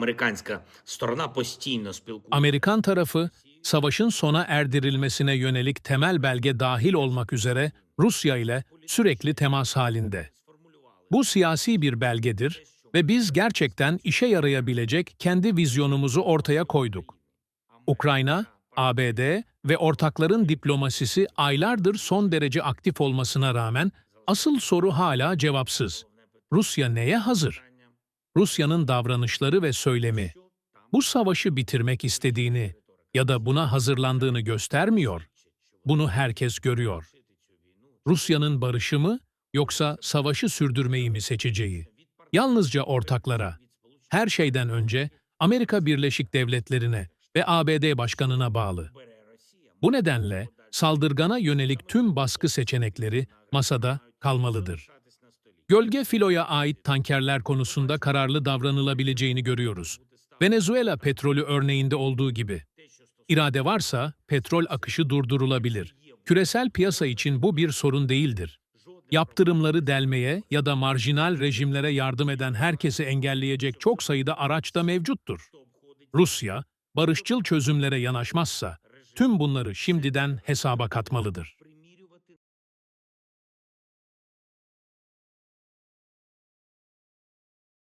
американська сторона постійно спілкується. Amerikan tarafı, savaşın sona erdirilmesine yönelik temel belge dahil olmak üzere Rusya ile sürekli temas halinde. Bu siyasi bir belgedir ve biz gerçekten işe yarayabilecek kendi vizyonumuzu ortaya koyduk. Ukrayna, ABD ve ortakların diplomasisi aylardır son derece aktif olmasına rağmen asıl soru hala cevapsız. Rusya neye hazır? Rusya'nın davranışları ve söylemi bu savaşı bitirmek istediğini ya da buna hazırlandığını göstermiyor. Bunu herkes görüyor. Rusya'nın barışı mı yoksa savaşı sürdürmeyi mi seçeceği? Yalnızca ortaklara. Her şeyden önce Amerika Birleşik Devletleri'ne ve ABD başkanına bağlı. Bu nedenle saldırgana yönelik tüm baskı seçenekleri masada kalmalıdır. Gölge filoya ait tankerler konusunda kararlı davranılabileceğini görüyoruz. Venezuela petrolü örneğinde olduğu gibi. İrade varsa petrol akışı durdurulabilir. Küresel piyasa için bu bir sorun değildir. Yaptırımları delmeye ya da marjinal rejimlere yardım eden herkesi engelleyecek çok sayıda araç da mevcuttur. Rusya, barışçıl çözümlere yanaşmazsa tüm bunları şimdiden hesaba katmalıdır.